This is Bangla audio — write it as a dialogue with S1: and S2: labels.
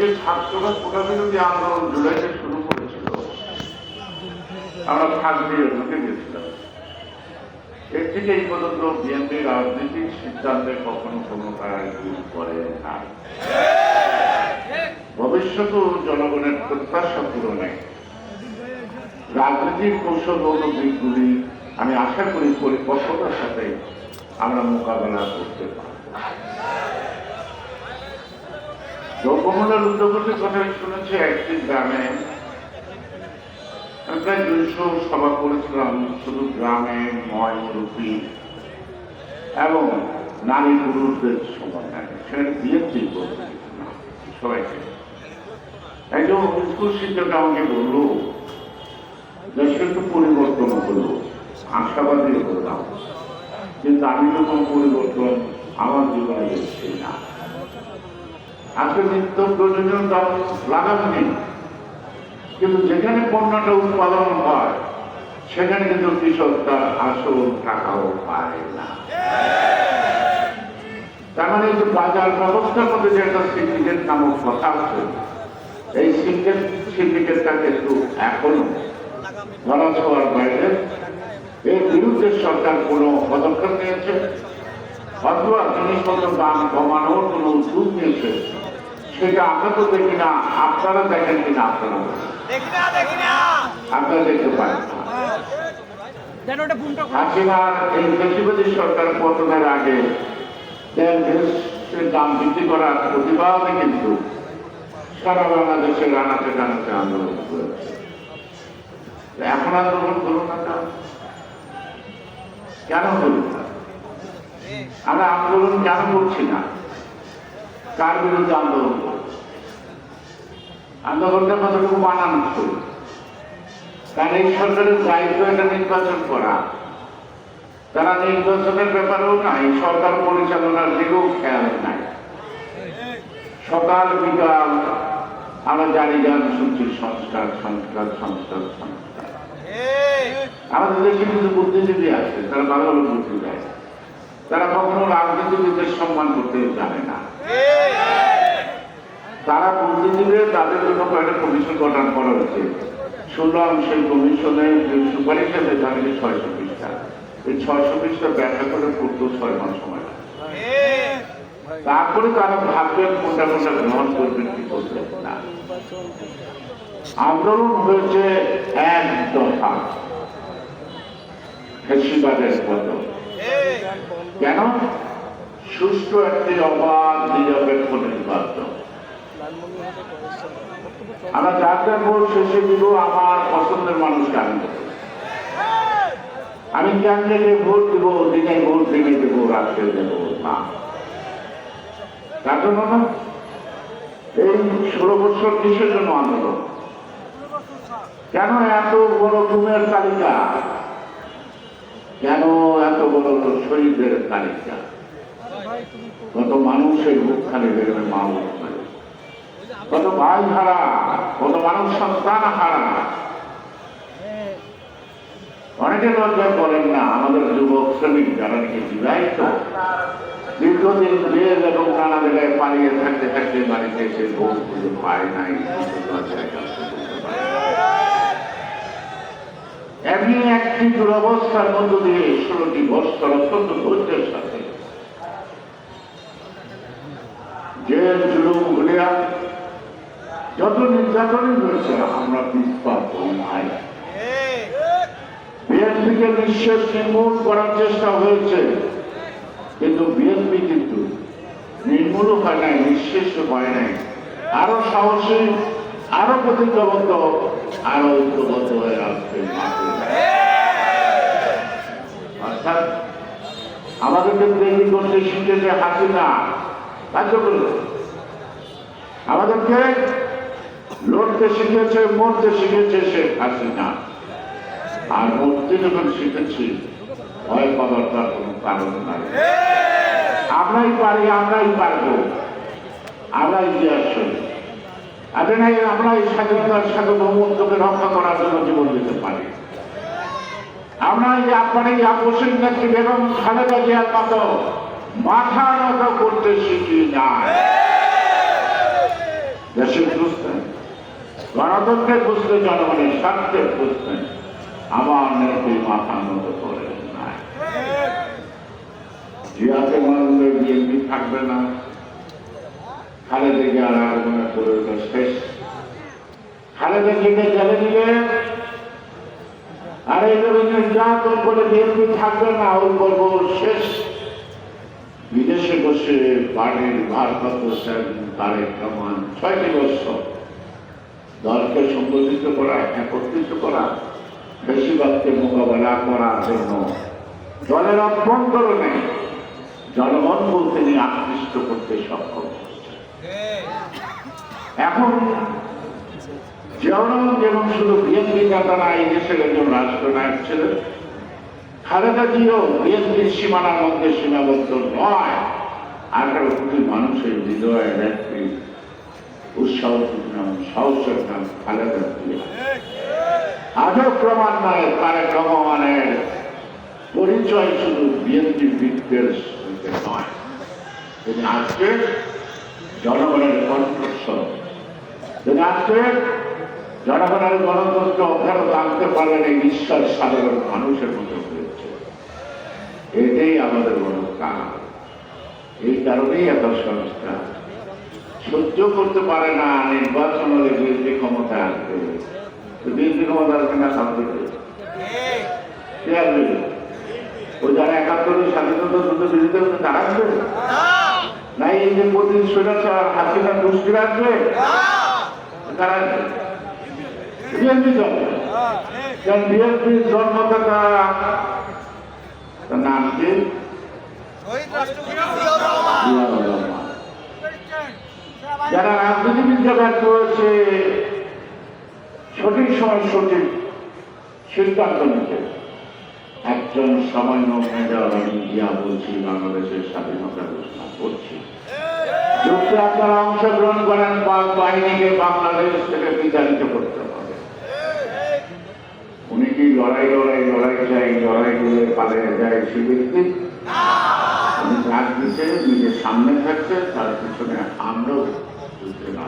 S1: যে ছাত্ররা কোটা বিরোধী আন্দোলন জুলাইতে শুরু করেছিল। আমরা ফাঁক দিয়ে গেছিলাম। এর থেকে এই পর্যন্ত বিএনপি সিদ্ধান্তে কখনো কোনো কাজ করে না জনগণের প্রত্যাশা পূরণে রাজনৈতিক কৌশলগত দিকগুলি আমি আশা করি পরিপক্কতার সাথে আমরা মোকাবেলা করতে পারব। দ্রব্যমূল্যের উদ্যোগটির কথা আমি শুনেছি একটি গ্রামে। প্রায় দুইশো সভা করেছিলাম, শুধু গ্রামে ময় মুরব্বী এবং নারী পুরুষদের সমন্বয় সেখানে বিএনপি সবাইকে। একজন স্কুল দেশে একটু পরিবর্তন হলো, আশাবাদী হলাম, কিন্তু আমি যখন পরিবর্তন আমার জীবনে দেখছি না। আজকে নিত্য প্রয়োজনীয় দাম নেই। কিন্তু যেখানে পণ্যটা উৎপাদন হয়, সেখানে কিন্তু কৃষক তার আসল টাকাও পায় না। তার মানে যে বাজার ব্যবস্থার মধ্যে যে একটা সিন্ডিকেট নামক কথা আছে, এই সিন্ডিকেট সিন্ডিকেটটা কিন্তু এখনও ধরা ছোঁয়ার বাইরে। এর বিরুদ্ধে সরকার কোনো পদক্ষেপ নিয়েছে, অথবা জিনিসপত্র দাম কমানোর কোনো উদ্যোগ নিয়েছে সেটা আমরা তো দেখি না আপনারা দেখেন কিনা আপনারা।
S2: দেখি না দেখি না।
S1: আপনারা দেখতে পারেন না।
S2: যেন ওটা বুমটা
S1: হাসিনার এই বেশিবাদী সরকার পতনের আগে দাম বৃদ্ধি করার প্রতিবাদে কিন্তু সারা বাংলাদেশের রানাতে টানাতে আন্দোলন করেছে। এখন আন্দোলন করুন না কেন? করুন আমরা আন্দোলন কেন করছি না? কার বিরুদ্ধে আন্দোলন? করছি আন্দোলনটা কতটুকু মানানসই কারণ এই সরকারের দায়িত্ব এটা নির্বাচন করা। তারা নির্বাচনের ব্যাপারেও নাই সরকার পরিচালনার দিকেও খেয়াল নাই। সকাল বিকাল আমরা জানি গান শুনছি সংস্কার সংস্কার সংস্কার সংস্কার। আমাদের দেশে কিছু বুদ্ধিজীবী আছে তারা ভালো বুদ্ধি দেয় তারা কখনো রাজনীতিবিদদের সম্মান করতে জানে না। তারা বুদ্ধিজীবী তাদের জন্য কয়েকটা কমিশন গঠন করা হয়েছে। শুনলাম সেই কমিশনে সুপারিশ আছে তাদেরকে ছয়শো পৃষ্ঠা। এই ছয়শো পৃষ্ঠা ব্যাখ্যা করে পড়তে ছয় মাস সময় তারপরে তারা ভাববেন কোনটা কোনটা গ্রহণ করবেন কি করবেন না। আন্দোলন হয়েছে এক দফা। ফেসিবাদের মতো কেন? সুষ্ঠু একটি অবাধ নিরপেক্ষ নির্বাচন আমরা যাত্রা ভোট শেষে দিব, আমার পছন্দের মানুষকে আমি দেবো। আমি ক্যান্ডিডেটে ভোট দিব? দিনে ভোট দিনে দেবো, রাত্রে দেবো না। তার জন্য না, এই ষোলো বছর কিসের জন্য আন্দোলন? কেন এত বড় ঘুমের তালিকা? কেন বড় শহীদের তালিকা। কত মানুষের বুক খালি বেরোবে মা কত ভাই হারা কত মানুষ সন্তান হারা। অনেকে লজ্জা করেন না, আমাদের যুবক শ্রমিক যারা নাকি বিবাহিত, দীর্ঘদিন বিয়ে এবং নানা জায়গায় পালিয়ে থাকতে থাকতে বাড়িতে এসে বউ পায় নাই লজ্জায় কাজ করতে পারে না। এমনি একটি দুরবস্থার মধ্য দিয়ে ষোলোটি বছর অত্যন্ত ধৈর্যের সাথে। যে জুলুম ভুলিয়া যত নির্যাতনই হয়েছে, আমরা করি নাই। বিএনপিকে নিঃশেষ নির্মূল করার চেষ্টা হয়েছে, কিন্তু বিএনপি কিন্তু নির্মূল হয় নাই, নিঃশেষ হয় নাই। আরও সাহসী, আরও প্রতিজ্ঞাবদ্ধ আরও ঐক্যবদ্ধ হয়ে আসবে। অর্থাৎ আমাদেরকে তৈরি করতে শিখেছে হাসিনা কার্য করল আমাদেরকে লড়তে শিখেছে মরতে শিখেছে সে হাসিনা আর মরতে যখন শিখেছি ভয় পাওয়ার তার কোনো কারণ নাই। আমরাই পারি আমরাই পারব। আমরা ইতিহাস শুনি আরে নাই, আমরা এই স্বাধীনতার সার্বভৌমত্বকে রক্ষা করার জন্য জীবন দিতে পারি। আমরা এই আপনার এই আপসের নেত্রী বেগম খালেদা জিয়ার মতো মাথা নত করতে শিখি না দেশে খুঁজতেন গণতন্ত্রে খুঁজতে জনগণের স্বার্থে খুঁজতেন আমার নেত্রী মাথা মতো করে নাই। জিয়াকে মানলে বিএনপি থাকবে না। খালেদা জিয়ার আলোচনা করে শেষ। খালেদা জিয়াকে জেলে দিলে আর এই বিএনপি থাকবে না ওই পর্ব শেষ। বিদেশে বসে বাড়ির ভারপ্রাপ্ত তারেক রহমান ছয়টি বছর দলকে সংগঠিত করা, একত্রিত করা, বেশিরভাগকে মোকাবেলা করার জন্য। দলের অভ্যন্তরণে জনগণ বলতে নিয়ে আকৃষ্ট করতে সক্ষম। এখন জনগণ যেমন শুধু বিএনপি নেতারা এই দেশের একজন রাষ্ট্রনায়ক ছিলেন। খালেদা জিও বিএনপির সীমানার মধ্যে সীমাবদ্ধ নয়। আঠারো কোটি মানুষের হৃদয়ে আজকে জনগণের তিনি আজকে জনগণের গণতন্ত্র ফেরত আনতে পারলেন এই বিশ্বাস সাধারণ মানুষের মধ্যে হয়েছে এটাই আমাদের বড় কাজ। এই কারণেই এত সংস্থা সহ্য করতে পারে না নির্বাচন হলে বিএনপি ক্ষমতা আসবে। বিএনপি ক্ষমতা আসবে না আসবে? ওই যারা একাত্তরের স্বাধীনতা যুদ্ধ বিরোধী হচ্ছে তারা আসবে? না। এই যে প্রতিদিন স্বৈরাচার হাসিনা দুষ্কৃত আসবে? বিএনপি কারণ বিএনপির জন্মদাতা নাম কি? যারা রাজনীতিবিদরা ব্যর্থ হয়েছে সঠিক সময় সঠিক সিদ্ধান্ত নিতে। একজন সামান্য মেজর আমি ইন্ডিয়া বলছি বাংলাদেশের স্বাধীনতা ঘোষণা। আপনারা অংশগ্রহণ করেন পাক বাহিনীকে বাংলাদেশ থেকে বিতাড়িত করতে হবে। উনি কি লড়াই লড়াই লড়াই চাই, লড়াই করে পালিয়ে যায় সে ব্যক্তি উনি রাজনীতিতে নিজের সামনে থাকছে, তার পিছনে আমরাও যুদ্ধে না